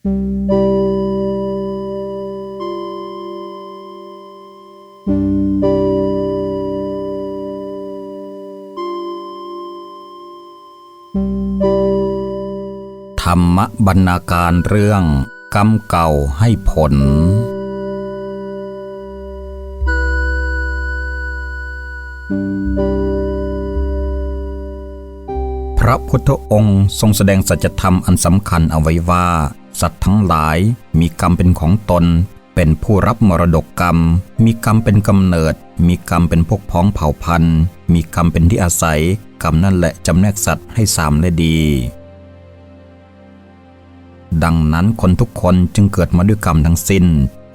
ธรรมบรรณาการเรื่องกรรมเก่าให้ผล พระพุทธองค์ทรงแสดงสัจธรรมอันสำคัญเอาไว้ว่า สัตว์ทั้งหลายมีกรรมเป็นของตน เป็นผู้รับมรดกกรรม มีกรรมเป็นกำเนิด มีกรรมเป็นพวกพ้องเผ่าพันธุ์ มีกรรมเป็นที่อาศัย กรรมนั่นแหละจำแนกสัตว์ให้สามและดี ดังนั้นคนทุกคนจึงเกิดมาด้วยกรรมทั้งสิ้น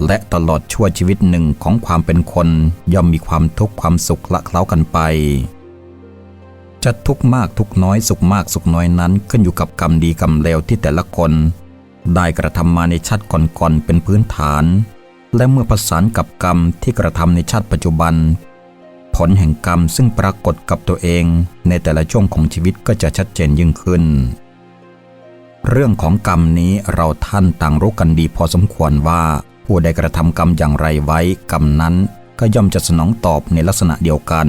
และตลอดชั่วชีวิตหนึ่งของความเป็นคน ย่อมมีความทุกข์ความสุขละเคล้ากันไปจะทุกข์มากทุกน้อยสุขมากสุขน้อยนั้นขึ้นอยู่กับกรรมดีกรรมเลวที่แต่ละคน ได้กระทำมาในชาติก่อนๆเป็นพื้นฐาน และเมื่อประสานกับกรรมที่กระทำในชาติปัจจุบัน ผลแห่งกรรมซึ่งปรากฏกับตัวเอง ในแต่ละช่วงของชีวิตก็จะชัดเจนยิ่งขึ้น เรื่องของกรรมนี้เราท่านต่างรู้กันดีพอสมควรว่า ผู้ใดกระทำกรรมอย่างไรไว้ กรรมนั้นก็ย่อมจะสนองตอบในลักษณะเดียวกัน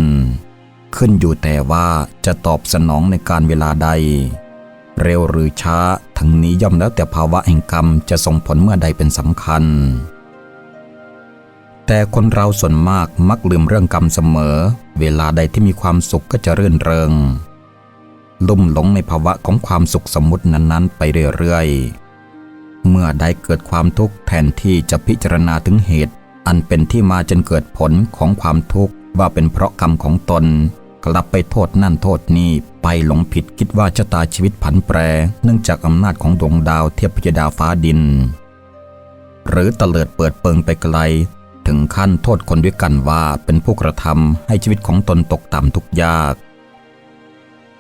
ขึ้นอยู่แต่ว่าจะตอบสนองในการเวลาใด เร็วหรือช้า ทั้งนี้ย่อมแล้วแต่ภาวะแห่งกรรมจะส่งผลเมื่อใดเป็นสำคัญ แต่คนเราส่วนมากมักลืมเรื่องกรรมเสมอ เวลาใดที่มีความสุขก็จะรื่นเริง ลุ่มหลงในภาวะของความสุขสมมุตินั้นๆ ไปเรื่อยๆ เมื่อใดเกิดความทุกข์แทนที่จะพิจารณาถึงเหตุ อันเป็นที่มาจนเกิดผลของความทุกข์ว่าเป็นเพราะกรรมของตน กลับไปโทษนั่นโทษนี่ไปหลงผิดคิดว่าชะตาชีวิตผันแปร เนื่องจากอำนาจของดวงดาวเทียบพยดาฟ้าดิน หรือตะเลิดเปิดเปิงไปไกล ถึงขั้นโทษคนด้วยกันว่าเป็นผู้กระทำให้ชีวิตของตนตกต่ำทุกยาก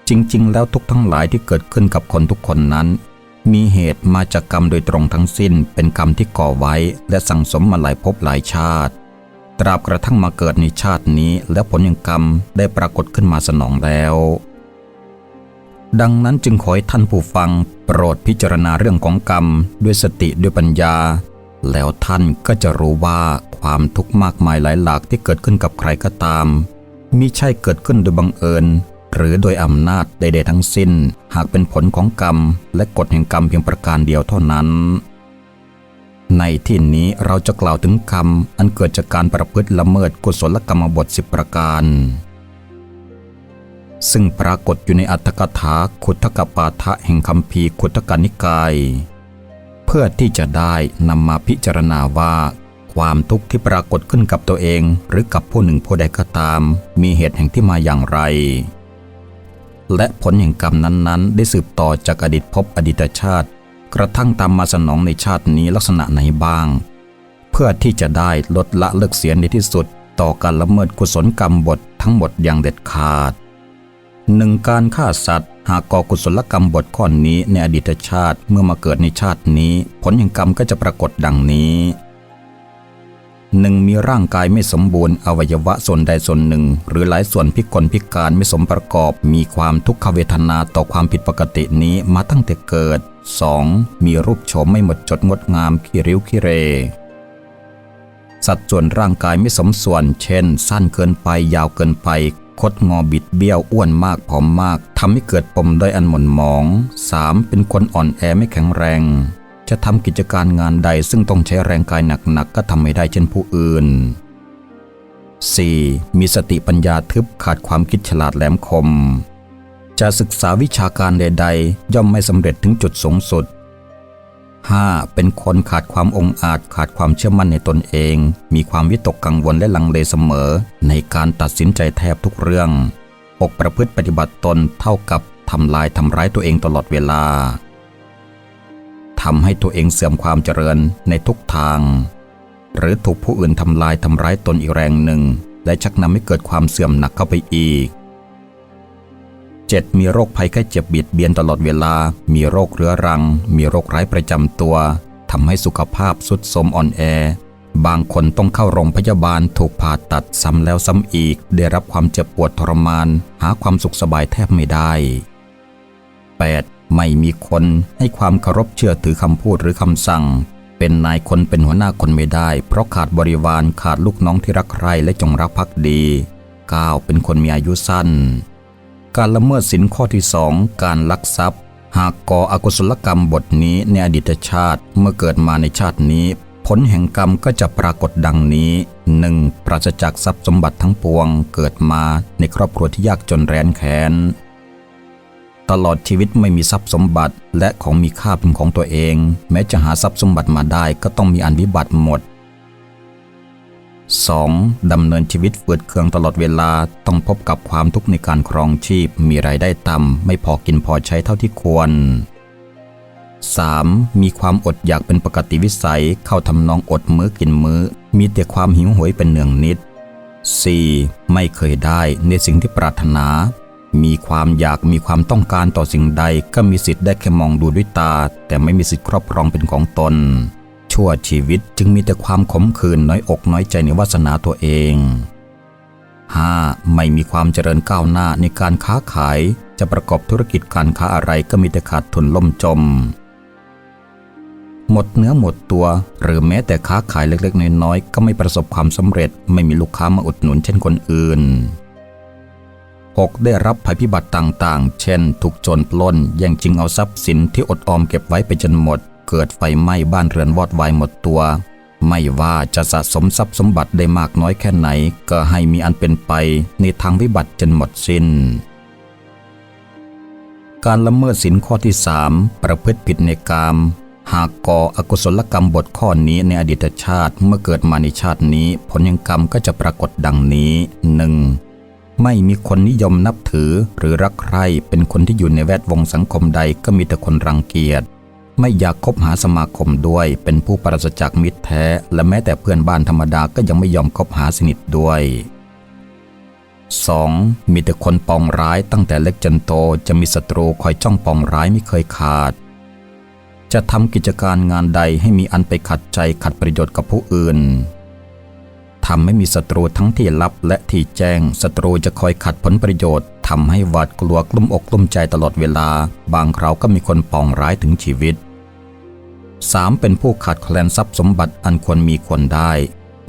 จริงๆ แล้วทุกทั้งหลายที่เกิดขึ้นกับคนทุกคนนั้น มีเหตุมาจากกรรมโดยตรงทั้งสิ้นเป็นกรรมที่ก่อไว้และสั่งสมมาหลายภพหลายชาติ ตราบกระทั่งมาเกิดในชาตินี้และผลแห่งกรรมได้ปรากฏขึ้นมาสนองแล้ว ดังนั้นจึงขอให้ท่านผู้ฟังโปรดพิจารณาเรื่องของกรรม ด้วยสติด้วยปัญญา แล้วท่านก็จะรู้ว่าความทุกข์มากมายหลายหลากที่เกิดขึ้นกับใครก็ตามมิใช่เกิดขึ้นโดยบังเอิญ หรือโดยอำนาจใดๆทั้งสิ้น หากเป็นผลของกรรม และกฎแห่งกรรมเพียงประการเดียวเท่านั้น ในที่นี้เราจะกล่าวถึงกรรมอันเกิดจากการประพฤติละเมิดกุศลกรรมบทสิบประการ ซึ่งปรากฏอยู่ในอัตถกถาขุทกปาฐะแห่งคำพีขุทกนิกาย เพื่อที่จะได้นำมาพิจารณาว่า ความทุกข์ที่ปรากฏขึ้นกับตัวเอง หรือกับผู้หนึ่งผู้ใดก็ตาม มีเหตุแห่งที่มาอย่างไร และผลแห่งกรรมนั้นๆ ได้สืบต่อจากอดีตภพอดีตชาติ กระทั่งตามมาสนองในชาตินี้ลักษณะไหนบ้าง เพื่อที่จะได้ลดละเลิกเสียในที่สุด ต่อการละเมิดกุศลกรรมบททั้งหมดอย่างเด็ดขาดหนึ่งการฆ่าสัตว์ หากก่อกุศลกรรมบทข้อนี้ในอดีตชาติเมื่อมาเกิดในชาตินี้ ผลแห่งกรรมก็จะปรากฏดังนี้หนึ่งมีร่างกายไม่สมบูรณ์อวัยวะส่วนใดส่วนหนึ่ง หรือหลายส่วนพิกลพิการไม่สมประกอบ มีความทุกขเวทนาต่อความผิดปกตินี้มาตั้งแต่เกิด 2. มีรูปโฉมไม่หมดจดงดงามขี้ริ้วขี้เร สัดส่วนร่างกายไม่สมส่วน เช่น สั้นเกินไปยาวเกินไป คดงอบิดเบี้ยวอ้วนมากผอมมากทำให้เกิดปมด้อยอันหม่นหมอง 3. เป็นคนอ่อนแอไม่แข็งแรง จะทำกิจการงานใดซึ่งต้องใช้แรงกายหนักๆก็ทำไม่ได้เช่นผู้อื่น 4. มีสติปัญญาทึบขาดความคิดฉลาดแหลมคม จะศึกษาวิชาการใด ๆ ย่อมไม่สำเร็จถึงจุดสูงสุด 5. เป็นคนขาดความองอาจขาดความเชื่อมั่นในตนเอง มีความวิตกกังวลและลังเลเสมอ ในการตัดสินใจแทบทุกเรื่องอกประพฤติปฏิบัติตนเท่ากับทำลายทำร้ายตัวเองตลอดเวลาทำให้ตัวเองเสื่อมความเจริญในทุกทาง หรือถูกผู้อื่นทำลายทำร้ายตนอีกแรงหนึ่ง และชักนำให้เกิดความเสื่อมหนักเข้าไปอีก 7. มีโรคภัยแค่เจ็บเบียดเบียนตลอดเวลา มีโรคเรื้อรัง มีโรคร้ายประจำตัวทำให้สุขภาพสุดโทรมอ่อนแอ บางคนต้องเข้าโรงพยาบาลถูกผ่าตัดซ้ำแล้วซ้ำอีก ได้รับความเจ็บปวดทรมาน หาความสุขสบายแทบไม่ได้ 8. ไม่มีคนให้ความเคารพเชื่อถือคำพูดหรือคำสั่ง เป็นนายคนเป็นหัวหน้าคนไม่ได้ เพราะขาดบริวารขาดลูกน้องที่รักใคร่และจงรักภักดี 9. เป็นคนมีอายุสั้น การละเมิดสินข้อที่สองการลักทรัพย์ หากก่ออกุศลกรรมบทนี้ในอดีตชาติเมื่อเกิดมาในชาตินี้ ผลแห่งกรรมก็จะปรากฏดังนี้ 1. ปราศจากทรัพย์สมบัติทั้งปวง เกิดมาในครอบครัวที่ยากจนแร้นแค้นตลอดชีวิตไม่มีทรัพย์สมบัติและของมีค่าเป็นของตัวเอง แม้จะหาทรัพย์สมบัติมาได้ก็ต้องมีอันวิบัติหมด 2. ดำเนินชีวิตฝืดเคืองตลอดเวลา ต้องพบกับความทุกข์ในการครองชีพ มีรายได้ต่ำ ไม่พอกินพอใช้เท่าที่ควร 3. มีความอดอยากเป็นปกติวิสัย เข้าทำนองอดมื้อกินมื้อ มีแต่ความหิวโหยเป็นเนืองนิด 4. ไม่เคยได้ในสิ่งที่ปรารถนา มีความอยากมีความต้องการต่อสิ่งใด ก็มีสิทธิ์ได้แค่มองดูด้วยตา แต่ไม่มีสิทธิ์ครอบครองเป็นของตน ชั่วชีวิตจึงมีแต่ความขมขื่นน้อยอกน้อยใจในวาสนาตัวเอง 5. ไม่มีความเจริญก้าวหน้าในการค้าขาย จะประกอบธุรกิจการค้าอะไรก็มีแต่ขาดทุนล่มจม หมดเนื้อหมดตัว หรือแม้แต่ค้าขายเล็กๆ น้อยๆก็ไม่ประสบความสำเร็จ ไม่มีลูกค้ามาอุดหนุนเช่นคนอื่น 6. ได้รับภัยพิบัติต่างๆ เช่น ถูกโจรปล้นแย่งชิงเอาทรัพย์สินที่อดออมเก็บไว้ไปจนหมด เกิดไฟไหม้บ้านเรือนวอดวายหมดตัว ไม่ว่าจะสะสมทรัพย์สมบัติได้มากน้อยแค่ไหน ก็ให้มีอันเป็นไปในทางวิบัติจนหมดสิน้น การละเมิดสินข้อที่3ประพฤติผิดในกาม หากก่ออกุศลกรรมบทข้อนี้ในอดีตชาติเมื่อเกิดมาในชาตินี้ ผลแห่งกรรมก็จะปรากฏดังนี้ 1. ไม่มีคนนิยมนับถือหรือรักใคร่เป็นคนที่อยู่ในแวดวงสังคมใดก็มีแต่คนรังเกียจ ไม่อยากคบหาสมาคมด้วย เป็นผู้ปราศจากมิตรแท้ และแม้แต่เพื่อนบ้านธรรมดาก็ยังไม่ยอมคบหาสนิทด้วย 2. มีแต่คนปองร้ายตั้งแต่เล็กจนโตจะมีศัตรูคอยจ้องปองร้ายไม่เคยขาด จะทำกิจการงานใดให้มีอันไปขัดใจขัดประโยชน์กับผู้อื่นทำให้มีศัตรูทั้งที่ลับและที่แจ้งศัตรูจะคอยขัดผลประโยชน์ทำให้หวาดกลัวกลุ้มอกกลุ้มใจตลอดเวลา บางคราวก็มีคนปองร้ายถึงชีวิต 3. เป็นผู้ขาดแคลนทรัพย์สมบัติอันควรมีควรได้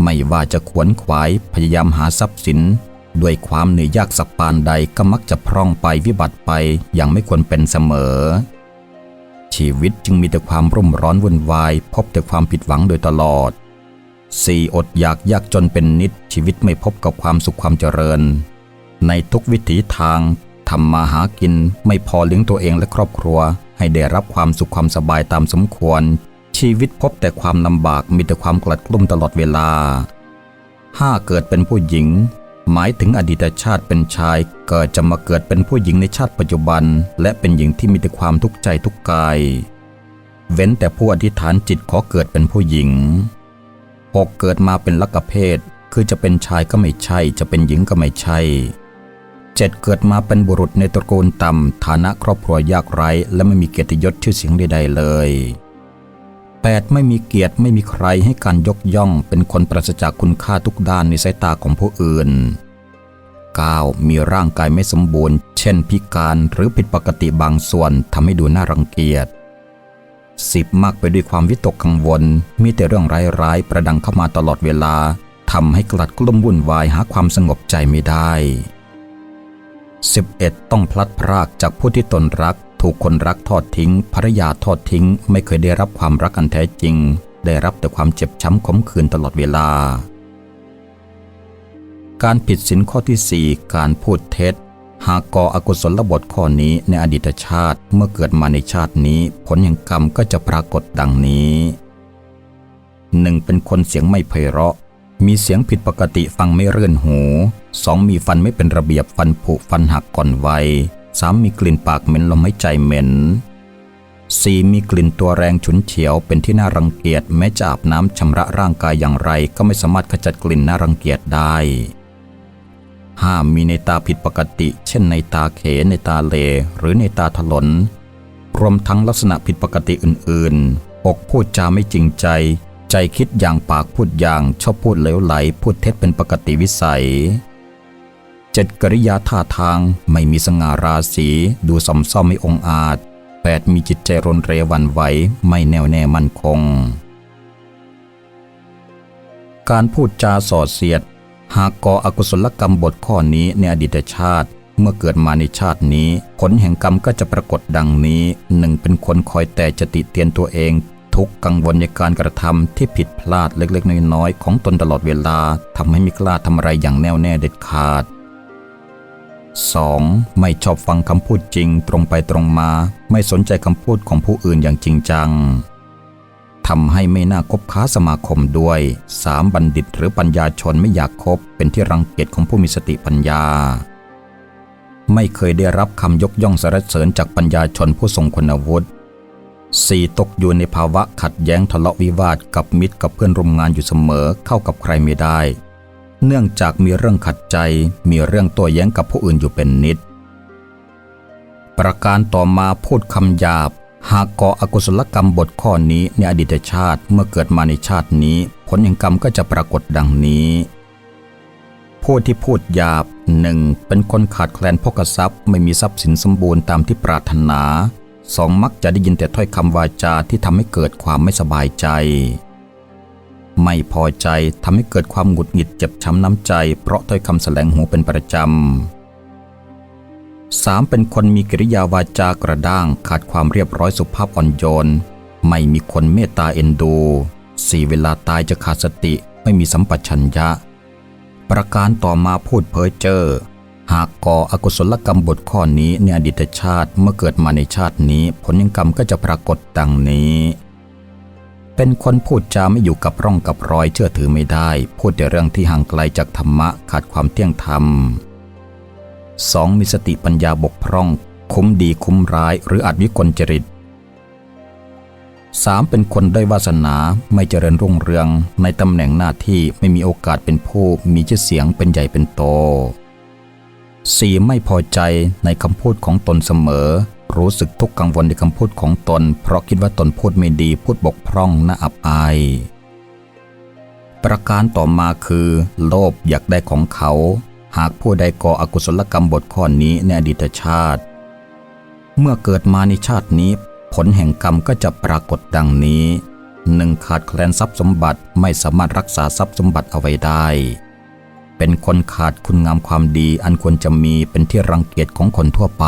ไม่ว่าจะขวนขวายพยายามหาทรัพย์สิน ด้วยความเหนื่อยยากสักปานใดก็มักจะพร่องไปวิบัติไปอย่างไม่ควรเป็นเสมอ ชีวิตจึงมีแต่ความรุ่มร้อนวุ่นวาย พบแต่ความผิดหวังโดยตลอด 4. อดอยากยากจนเป็นนิดชีวิตไม่พบกับความสุขความเจริญ ในทุกวิถีทางทำมาหากินไม่พอเลี้ยงตัวเองและครอบครัว ให้ได้รับความสุขความสบายตามสมควร ชีวิตพบแต่ความลำบากมีแต่ความกลัดกลุ้มตลอดเวลา 5. เกิดเป็นผู้หญิง หมายถึงอดีตชาติเป็นชาย เกิดจะมาเกิดเป็นผู้หญิงในชาติปัจจุบัน และเป็นหญิงที่มีแต่ความทุกข์ใจทุกกาย เว้นแต่ผู้อธิษฐานจิตขอเกิดเป็นผู้หญิง 6. เกิดมาเป็นลักเพศคือจะเป็นชายก็ไม่ใช่ จะเป็นหญิงก็ไม่ใช่ 7. เกิดมาเป็นบุรุษในตระกูลต่ำ ฐานะครอบครัวยากไร้ และไม่มีเกียรติยศชื่อเสียงใดๆเลย 8. ไม่มีเกียรติไม่มีใครให้การยกย่องเป็นคนปราศจากคุณค่าทุกด้านในสายตาของผู้อื่น 9. มีร่างกายไม่สมบูรณ์ เช่นพิการหรือผิดปกติบางส่วนทำให้ดูน่ารังเกียจ 10. มากไปด้วยความวิตกกังวล มีแต่เรื่องร้ายๆประดังเข้ามาตลอดเวลาทำให้กลัดกลุ้มวุ่นวายหาความสงบใจไม่ได้ 11. ต้องพลัดพรากจากผู้ที่ตนรัก ถูกคนรักทอดทิ้งภรรยาทอดทิ้ง ไม่เคยได้รับความรักอันแท้จริง ได้รับแต่ความเจ็บช้ำขมขื่นตลอดเวลา การผิดศีลข้อที่ 4 การพูดเท็จ หากก่ออกุศลบทข้อนี้ในอดีตชาติเมื่อเกิดมาในชาตินี้ ผลแห่งกรรมก็จะปรากฏดังนี้ 1. เป็นคนเสียงไม่ไพเราะ มีเสียงผิดปกติฟังไม่เรื่อนหู 2. มีฟันไม่เป็นระเบียบฟันผุฟันหักก่อนวัย 3. มีกลิ่นปากเหม็นลมหายใจเหม็น 4. มีกลิ่นตัวแรงฉุนเฉียวเป็นที่น่ารังเกียจแม้จะอาบน้ำชำระร่างกายอย่างไร ก็ไม่สามารถขจัดกลิ่นน่ารังเกียจได้ 5. มีในตาผิดปกติ เช่นในตาเขในตาเล หรือในตาถลน รวมทั้งลักษณะผิดปกติอื่นๆ อกพูดจาไม่จริงใจ ใจคิดอย่างปากพูดอย่างชอบพูดเหลวไหล พูดเท็จเป็นปกติวิสัย เจ็ดกริยาท่าทางไม่มีสง่าราศีดูสมซ่อมไม่องอาจ8มีจิตใจรนเรวันไหวไม่แน่วแน่มั่นคง การพูดจาส่อเสียด หากก่ออกุศลกรรมบทข้อนี้ในอดีตชาติเมื่อเกิดมาในชาตินี้ ผลแห่งกรรมก็จะปรากฏดังนี้หนึ่งเป็นคนคอยแต่จะติเตียนตัวเอง ทุกข์กังวลในการกระทำที่ผิดพลาดเล็กๆ น้อยๆของตนตลอดเวลาทำให้ไม่กล้าทำอะไรอย่างแน่วแน่เด็ดขาด 2. ไม่ชอบฟังคำพูดจริงตรงไปตรงมา ไม่สนใจคำพูดของผู้อื่นอย่างจริงจังทำให้ไม่น่าคบค้าสมาคมด้วย 3. บัณฑิตหรือปัญญาชนไม่อยากคบ เป็นที่รังเกียจของผู้มีสติปัญญา ไม่เคยได้รับคำยกย่องสรรเสริญจากปัญญาชนผู้ทรงคุณวุฒิ 4. ตกอยู่ในภาวะขัดแย้งทะเลาะวิวาทกับมิตรกับเพื่อนร่วมงานอยู่เสมอเข้ากับใครไม่ได้ เนื่องจากมีเรื่องขัดใจมีเรื่องตัวแย้งกับผู้อื่นอยู่เป็นนิด ประการต่อมาพูดคำหยาบ หากก่ออกุศลกรรมบทข้อนี้ในอดีตชาติเมื่อเกิดมาในชาตินี้ ผลแห่งกรรมก็จะปรากฏดังนี้ผู้ที่พูดหยาบหนึ่งเป็นคนขาดแคลนพกทรัพย์ไม่มีทรัพย์สินสมบูรณ์ตามที่ปรารถนา สองมักจะได้ยินแต่ถ้อยคำวาจาที่ทำให้เกิดความไม่สบายใจ ไม่พอใจทำให้เกิดความหงุดหงิดเจ็บช้ำน้ำใจ เพราะถ้อยคำแสลงหูเป็นประจำ 3. เป็นคนมีกิริยาวาจากระด้างขาดความเรียบร้อยสุภาพอ่อนโยน ไม่มีคนเมตตาเอ็นดู 4. เวลาตายจะขาดสติไม่มีสัมปชัญญะ ประการต่อมาพูดเพ้อเจ้อ หากก่ออกุศลกรรมบทข้อนี้ในอดีตชาติเมื่อเกิดมาในชาตินี้ ผลยังกรรมก็จะปรากฏดังนี้ เป็นคนพูดจาไม่อยู่กับร่องกับรอยเชื่อถือไม่ได้ พูดแต่เรื่องที่ห่างไกลจากธรรมะขาดความเที่ยงธรรม 2. มีสติปัญญาบกพร่อง คุ้มดีคุ้มร้าย หรืออาจวิกลจริต 3. เป็นคนด้อยวาสนาไม่เจริญรุ่งเรือง ในตำแหน่งหน้าที่ไม่มีโอกาสเป็นผู้มีชื่อเสียงเป็นใหญ่เป็นโต 4. ไม่พอใจในคำพูดของตนเสมอ รู้สึกทุกข์กังวลในคำพูดของตน เพราะคิดว่าตนพูดไม่ดีพูดบกพร่องน่าอับอาย ประการต่อมาคือ โลภอยากได้ของเขา หากผู้ใดก่ออกุศลกรรมบทข้อนี้ในอดีตชาติ เมื่อเกิดมาในชาตินี้ ผลแห่งกรรมก็จะปรากฏดังนี้หนึ่งขาดแคลนทรัพย์สมบัติไม่สามารถรักษาทรัพย์สมบัติเอาไว้ได้ เป็นคนขาดคุณงามความดีอันควรจะมีเป็นที่รังเกียจของคนทั่วไป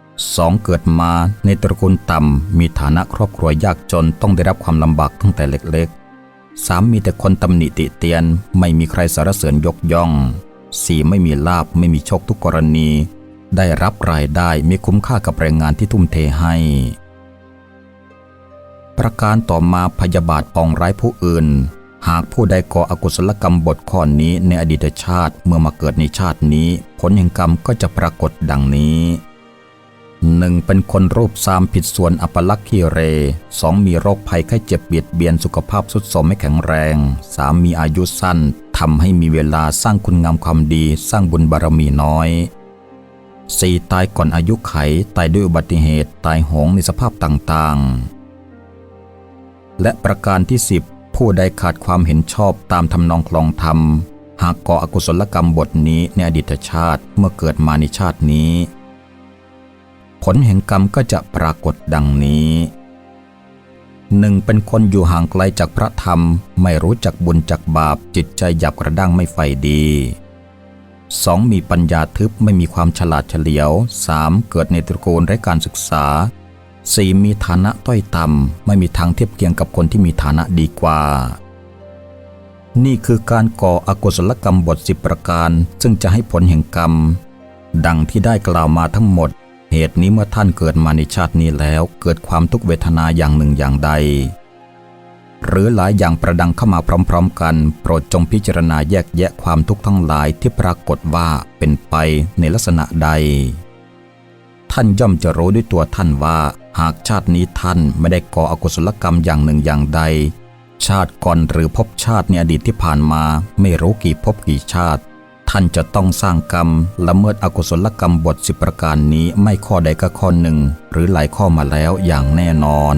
2. เกิดมาในตระกูลต่ำ มีฐานะครอบครัวยากจนต้องได้รับความลำบากตั้งแต่เล็กๆ 3. มีแต่คนตำหนิติเตียน ไม่มีใครสรรเสริญยกย่อง 4. ไม่มีลาบไม่มีโชคทุกกรณี ได้รับรายได้มีคุ้มค่ากับแรงงานที่ทุ่มเทให้ ประการต่อมาพยาบาทปองร้ายผู้อื่น หากผู้ใดก่ออกุศลกรรมบทข้อนี้ในอดีตชาติเมื่อมาเกิดในชาตินี้ ผลแห่งกรรมก็จะปรากฏดังนี้หนึ่งเป็นคนรูปซามผิดส่วนอัปลักษณ์ขี้เรสองมีโรคภัยไข้เจ็บเบียดเบียนสุขภาพสุดโทรมไม่แข็งแรงสามมีอายุสั้นทำให้มีเวลาสร้างคุณงามความดีสร้างบุญบารมีน้อย 4. ตายก่อนอายุไข ตายด้วยอุบัติเหตุ ตายหงในสภาพต่างๆ และประการที่10 ผู้ใดขาดความเห็นชอบตามทำนองคลองธรรม หากก่ออกุศลกรรมบทนี้ในอดีตชาติเมื่อเกิดมาในชาตินี้ ผลแห่งกรรมก็จะปรากฏดังนี้หนึ่งเป็นคนอยู่ห่างไกลจากพระธรรม ไม่รู้จักบุญจักบาปจิตใจหยาบกระด้างไม่ใฝ่ดี 2. มีปัญญาทึบไม่มีความฉลาดเฉลียว 3. เกิดในตระกูลไร้การศึกษา 4. มีฐานะต้อยต่ำไม่มีทางเทียบเคียงกับคนที่มีฐานะดีกว่า นี่คือการก่ออกุศลกรรมบทสิบประการ ซึ่งจะให้ผลแห่งกรรม ดังที่ได้กล่าวมาทั้งหมด เหตุนี้เมื่อท่านเกิดมาในชาตินี้แล้ว เกิดความทุกเวทนาอย่างหนึ่งอย่างใด หรือหลายอย่างประดังเข้ามาพร้อมๆ กัน โปรดจงพิจารณาแยกแยะความทุกข์ทั้งหลายที่ปรากฏว่าเป็นไปในลักษณะใด ท่านย่อมจะรู้ด้วยตัวท่านว่า หากชาตินี้ท่านไม่ได้ก่ออกุศลกรรมอย่างหนึ่งอย่างใด ชาติก่อนหรือพบชาติในอดีตที่ผ่านมา ไม่รู้กี่พบกี่ชาติ ท่านจะต้องสร้างกรรมละเมิดอกุศลกรรมบทสิบประการนี้ไม่ข้อใดก็ข้อหนึ่ง หรือหลายข้อมาแล้วอย่างแน่นอน